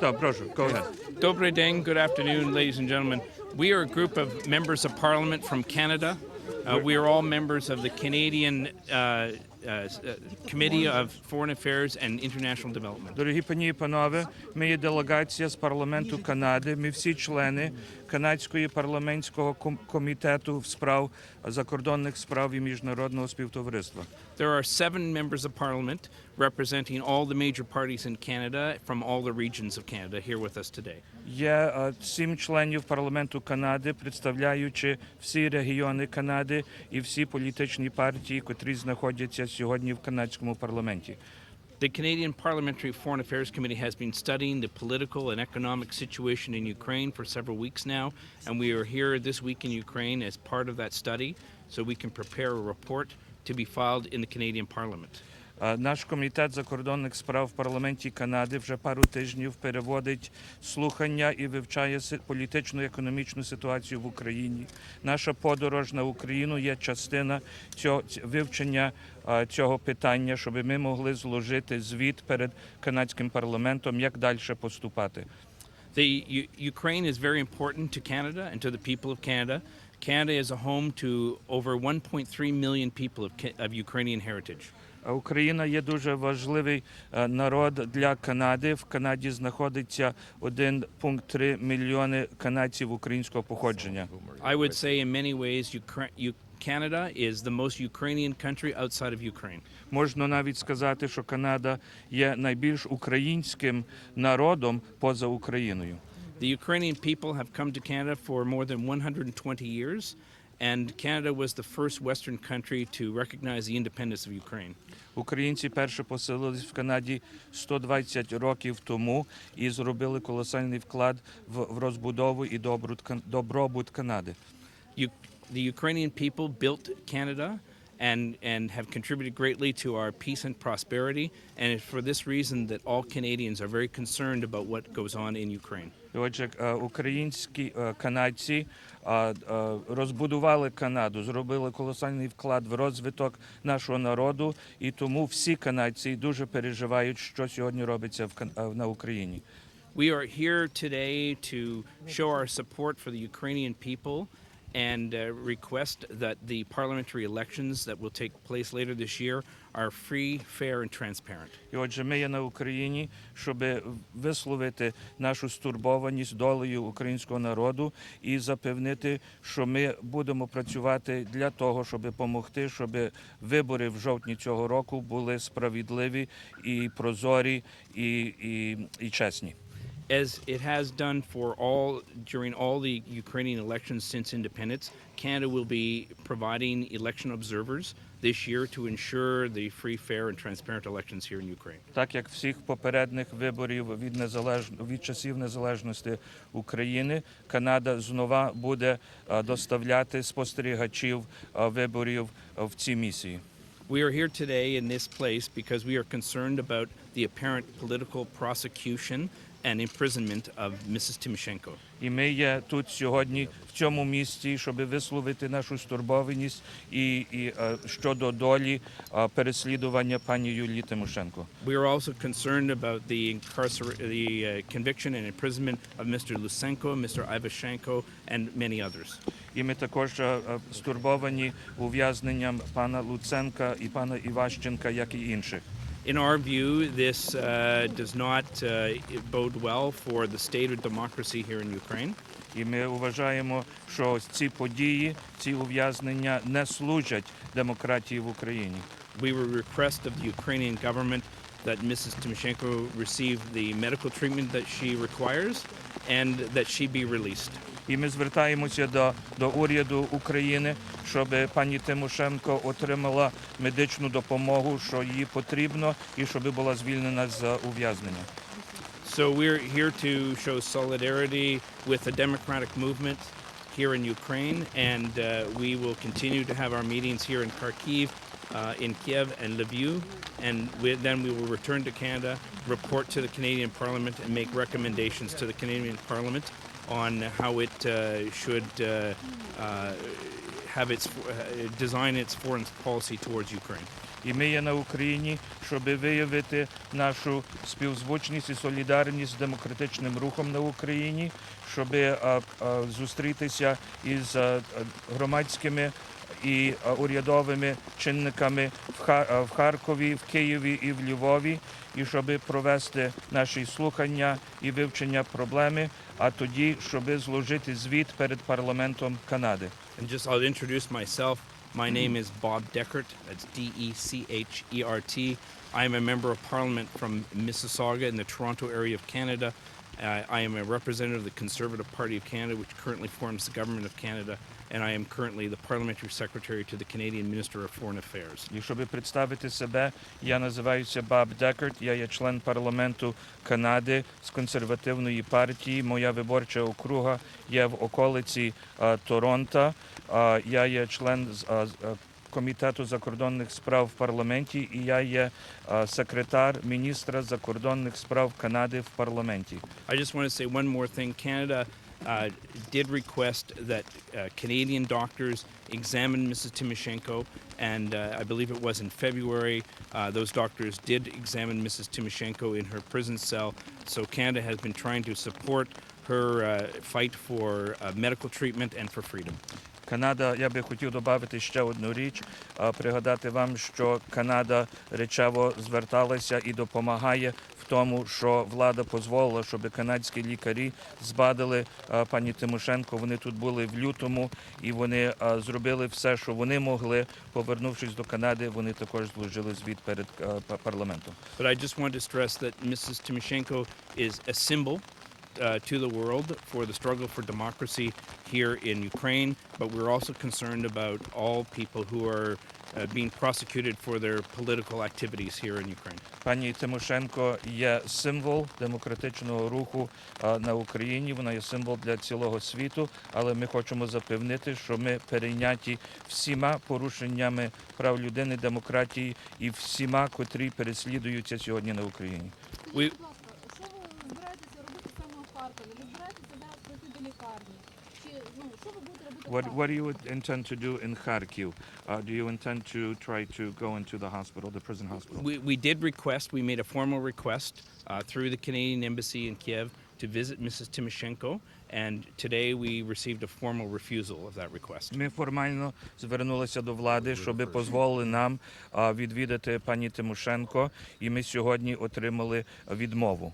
Так, прошу, go ahead. Dobre Deng, good afternoon, ladies and gentlemen. We are a group of members of parliament from Canada. Uh, we are all members of the Canadian uh, uh, s- uh, Committee of Foreign Affairs and International Development. Дорогі пані і панове, ми є делегація з парламенту Канади. Ми всі члени канадської парламентського ком- комітету в справ закордонних справ і міжнародного співтовариства. There are seven members of parliament representing all the major parties in Canada from all the regions of Canada here with us today. Є е, сім членів парламенту Канади, представляючи всі регіони Канади і всі політичні партії, котрі знаходяться сьогодні в канадському парламенті. The Canadian Parliamentary Foreign Affairs Committee has been studying the political and economic situation in Ukraine for several weeks now, and we are here this week in Ukraine as part of that study so we can prepare a report to be filed in the Canadian Parliament. Наш комітет закордонних справ в парламенті Канади вже пару тижнів переводить слухання і вивчає політичну економічну ситуацію в Україні. Наша подорож на Україну є частина цього вивчення цього питання, щоб ми могли зложити звіт перед канадським парламентом, як далі поступати. The Ukraine is very important to Canada and to the people of Canada. Canada is a home to over 1.3 million people of, of Ukrainian heritage. А Україна є дуже важливий е, народ для Канади. В Канаді знаходиться 1,3 мільйони канадців українського походження. I would say, in many ways, Ukra- U- Canada is the most Ukrainian country outside of Ukraine. Можна навіть сказати, що Канада є найбільш українським народом поза Україною. The Ukrainian people have come to Canada for more than 120 years, and Canada was the first Western country to recognize the independence of Ukraine. Українці перше поселились в Канаді 120 років тому і зробили колосальний вклад в, в розбудову і добрут, Кан- добробут Канади. U- the Ukrainian people built Canada and, and have contributed greatly to our peace and prosperity, and it's for this reason that all Canadians are very concerned about what goes on in Ukraine. І Отже, е, українські е, канадці е, е, розбудували Канаду, зробили колосальний вклад в розвиток нашого народу, і тому всі канадці дуже переживають, що сьогодні робиться в Кан- е, на Україні. We are here today to show our support for the Ukrainian people And uh, request that the parliamentary elections that will take place later this year are free, fair, and transparent. І отже, ми є на Україні, щоб висловити нашу стурбованість долею українського народу і запевнити, що ми будемо працювати для того, щоб допомогти, щоб вибори в жовтні цього року були справедливі і прозорі, і, і, і чесні. As it has done for all during all the Ukrainian elections since independence, Canada will be providing election observers this year to ensure the free, fair, and transparent elections here in Ukraine. Так як всіх попередніх виборів від незалеж... від часів незалежності України, Канада знову буде е, доставляти спостерігачів е, виборів е, в ці місії. We are here today in this place because we are concerned about the apparent political prosecution and imprisonment of Mrs. Timoshenko. І ми є тут сьогодні в цьому місці, щоб висловити нашу стурбованість і, і е, щодо долі е, переслідування пані Юлії Тимошенко. We are also concerned about the incarcer- the uh, conviction and imprisonment of Mr. Lusenko, Mr. Ivashenko, and many others. І ми також е, е, стурбовані ув'язненням пана Луценка і пана Іващенка, як і інших. In our view, this uh, does not uh, bode well for the state of democracy here in Ukraine. І ми вважаємо, що ці події, ці ув'язнення не служать демократії в Україні. We will request of the Ukrainian government that Mrs. Timoshenko receive the medical treatment that she requires and that she be released. І ми звертаємося до, до уряду України, щоб пані Тимошенко отримала медичну допомогу, що їй потрібно, і щоб була звільнена з ув'язнення. So we're here to show solidarity with the democratic movement here in Ukraine, and uh, we will continue to have our meetings here in Kharkiv, uh, in Kiev, and Lviv, and we, then we will return to Canada, report to the Canadian Parliament, and make recommendations to the Canadian Parliament on how it uh, should uh, uh, have its uh, design its foreign policy towards Ukraine. і ми є на Україні, щоб виявити нашу співзвучність і солідарність з демократичним рухом на Україні, щоб е, е, зустрітися із е, громадськими і е, урядовими чинниками в Ха- е, в Харкові, в Києві і в Львові, і щоб провести наші слухання і вивчення проблеми, а тоді, щоб зложити звіт перед парламентом Канади. And just I'll introduce myself. My name is Bob Deckert. That's D E C H E R T. I am a member of parliament from Mississauga in the Toronto area of Canada. Uh, I am a representative of the Conservative Party of Canada, which currently forms the government of Canada, and I am currently the parliamentary secretary to the Canadian Minister of Foreign Affairs. І щоб представити себе, я називаюся Баб Декерт, я є член парламенту Канади з консервативної партії. Моя виборча округа є в околиці е, Торонто. Е, я є член з- е, з- е, комітету закордонних справ в парламенті, і я є е, секретар міністра закордонних справ Канади в парламенті. I just want to say one more thing. Canada uh, did request that uh, Canadian doctors examine Mrs. Timoshenko, and uh, I believe it was in February. Uh, those doctors did examine Mrs. Timoshenko in her prison cell. So Canada has been trying to support her uh, fight for uh, medical treatment and for freedom. Канада, я би хотів додати ще одну річ, а, пригадати вам, що Канада речево зверталася і допомагає в тому, що влада дозволила, щоб канадські лікарі збадили пані Тимошенко. Вони тут були в лютому і вони зробили все, що вони могли. Повернувшись до Канади, вони також зложили звіт перед парламентом. But I just want to stress that Mrs. Timoshenko is a symbol uh, to the world for the struggle for democracy here in Ukraine, but we're also concerned about all people who are being prosecuted for their political activities here in Ukraine. Пані Тимошенко є символ демократичного руху на Україні. Вона є символ для цілого світу. Але ми хочемо запевнити, що ми перейняті всіма порушеннями прав людини, демократії і всіма, котрі переслідуються сьогодні на Україні. What, Харкові? what do you intend to do in Kharkiv? Uh, do you intend to try to go into the hospital, the prison hospital? We, we did request, we made a formal request uh, through the Canadian Embassy in Kiev to visit Mrs. Timoshenko, and today we received a formal refusal of that request. Ми формально звернулися до влади, щоб дозволили нам а, відвідати пані Тимошенко, і ми сьогодні отримали відмову.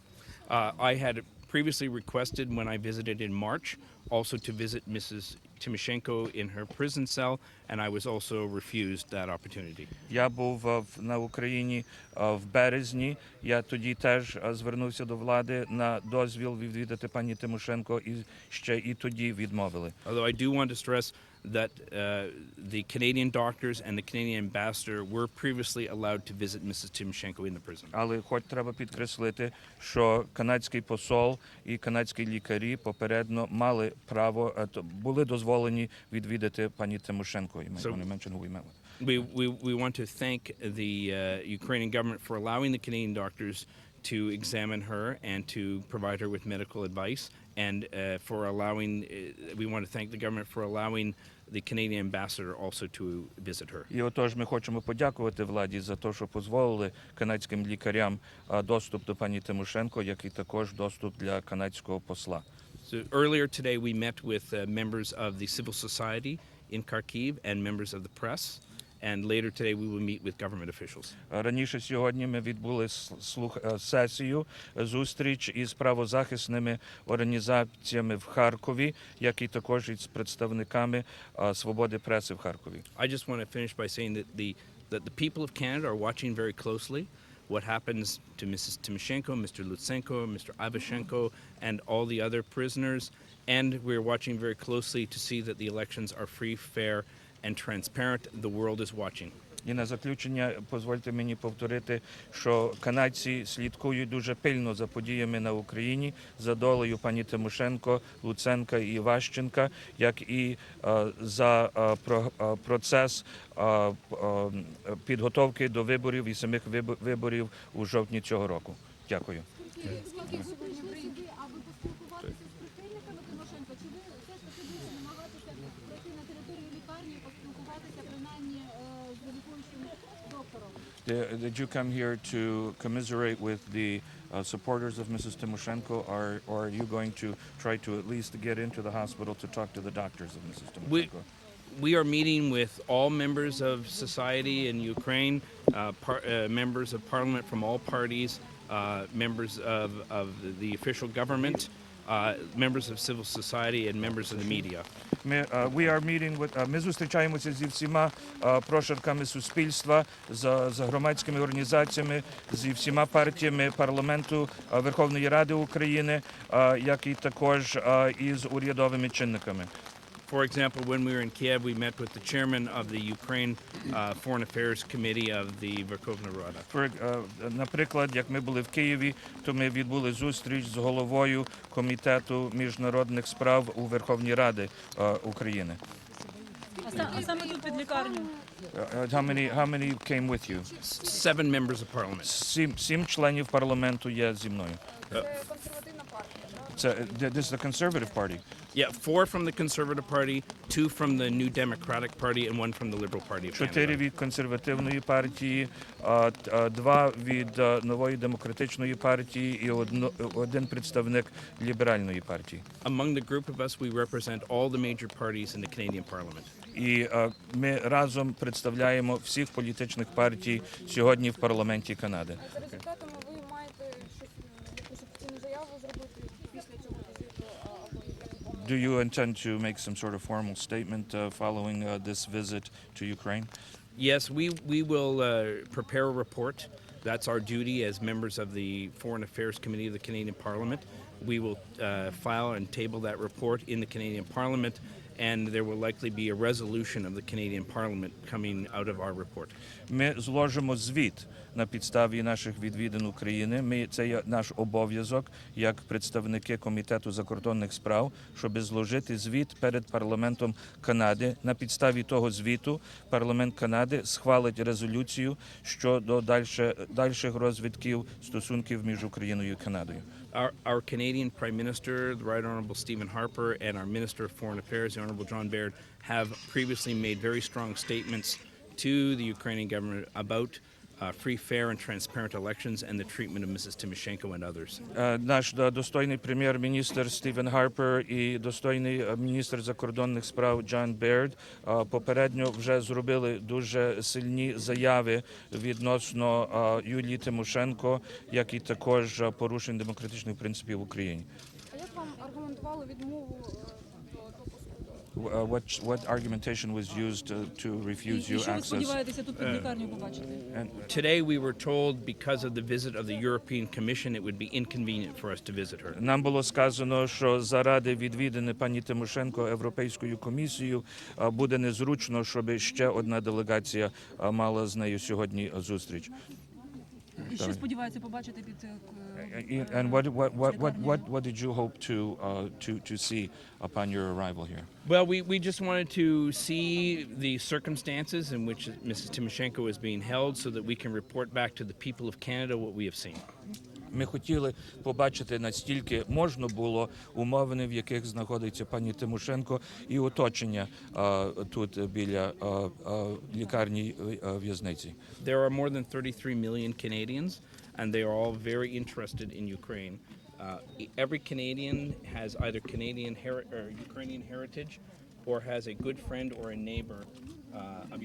Uh, I had previously requested when I visited in March also to visit Mrs. Timoshenko in her prison cell, and I was also refused that opportunity. Я був а, в- на Україні а, в березні. Я тоді теж а, звернувся до влади на дозвіл відвідати пані Тимошенко, і ще і тоді відмовили. Although I do want to stress that uh, the Canadian doctors and the Canadian ambassador were previously allowed to visit Mrs. Timoshenko in the prison. Але хоч треба підкреслити, що канадський посол і канадські лікарі попередньо мали право, е, то були дозволені відвідати пані Тимошенко. І ми So- вони меншину виймали. We, we, we want to thank the uh, Ukrainian government for allowing the Canadian doctors to examine her and to provide her with medical advice, and uh, for allowing, uh, we want to thank the government for allowing the Canadian ambassador also to visit her. І отож ми хочемо подякувати владі за те, що дозволили канадським лікарям а, доступ до пані Тимошенко, як і також доступ для канадського посла. So earlier today, we met with uh, members of the civil society in Kharkiv and members of the press, and later today we will meet with government officials. А Раніше сьогодні ми відбули с- слух е, сесію, е, зустріч із правозахисними організаціями в Харкові, як і також із представниками а, свободи преси в Харкові. I just want to finish by saying that the that the people of Canada are watching very closely what happens to Mrs. Timoshenko, Mr. Lutsenko, Mr. Ivashenko, and all the other prisoners, and we're watching very closely to see that the elections are free, fair, and transparent. The world is watching. І на заключення дозвольте мені повторити, що канадці слідкують дуже пильно за подіями на Україні, за долею пані Тимошенко, Луценка і Іващенка, як і е, за е, про- е, процес е, е, підготовки до виборів і самих виборів у жовтні цього року. Дякую. Did, did you come here to commiserate with the uh, supporters of Mrs. Timoshenko, or, or are you going to try to at least get into the hospital to talk to the doctors of Mrs. We, Timoshenko? we are meeting with all members of society in Ukraine, uh, par, uh, members of parliament from all parties, uh, members of, of the official government, uh, members of civil society, and members of the media. Ми, uh, we are meeting with, uh, ми зустрічаємося зі всіма uh, прошарками суспільства, з, з громадськими організаціями, зі всіма партіями парламенту uh, Верховної Ради України, uh, як і також uh, із урядовими чинниками. For example, when we were in Kiev, we met with the chairman of the Ukraine uh, Foreign Affairs Committee of the Verkhovna Rada. For, uh, наприклад, як ми були в Києві, то ми відбули зустріч з головою комітету міжнародних справ у Верховній Раді uh, України. А, са- а саме тут під лікарню. Uh, how many, how many came with you? Seven members of parliament. Сім, сім членів парламенту є зі мною. Консервативна партія, так? Це uh, this is the conservative party. Yeah, four from the Conservative Party, two from the New Democratic Party, and one from the Liberal Party of Чотири Canada. від консервативної партії, а, т- а, два від а, нової демократичної партії і одно, один представник ліберальної партії. Among the group of us, we represent all the major parties in the Canadian Parliament. І а, ми разом представляємо всіх політичних партій сьогодні в парламенті Канади. За результатами Do you intend to make some sort of formal statement uh, following uh, this visit to Ukraine? Yes, we, we will uh, prepare a report. That's our duty as members of the Foreign Affairs Committee of the Canadian Parliament. We will uh, file and table that report in the Canadian Parliament, and there will likely be a resolution of the Canadian Parliament coming out of our report. Ми зложимо звіт на підставі наших відвідин України. Ми це є наш обов'язок як представники комітету закордонних справ, щоб зложити звіт перед парламентом Канади. На підставі того звіту парламент Канади схвалить резолюцію щодо дальше, дальших розвитків стосунків між Україною і Канадою. Our, our Canadian Prime Minister, the Right Honourable Stephen Harper, and our Minister of Foreign Affairs, the Honourable John Baird, have previously made very strong statements to the Ukrainian government about free, fair, and transparent elections and the treatment of Mrs. Timoshenko and others. Наш достойний прем'єр-міністр Стівен Харпер і достойний міністр закордонних справ Джон Берд попередньо вже зробили дуже сильні заяви відносно Юлії Тимошенко, як і також порушень демократичних принципів в Україні. А як вам аргументували відмову Uh, What what argumentation was used uh, to І, refuse і you що ви access? сподіваєтеся тут під лікарню побачити? And Today, we were told because of the visit of the European Commission, it would be inconvenient for us to visit her. Нам було сказано, що заради відвідини пані Тимошенко Європейською комісією а, буде незручно, щоб ще одна делегація а, мала з нею сьогодні зустріч. І що сподівається побачити під е, к- І- е, And what what what what лікарнею? what what did you hope to uh, to to see upon your arrival here? Well, we, we just wanted to see the circumstances in which Mrs. Timoshenko is being held so that we can report back to the people of Canada what we have seen. Ми хотіли побачити настільки можна було умовини, в яких знаходиться пані Тимошенко, і оточення а, тут біля а, а, лікарні а, в'язниці. There are more than 33 million Canadians, and they are all very interested in Ukraine. Uh, every Canadian has either Canadian heri- or Ukrainian heritage or has a good friend or a neighbor uh, of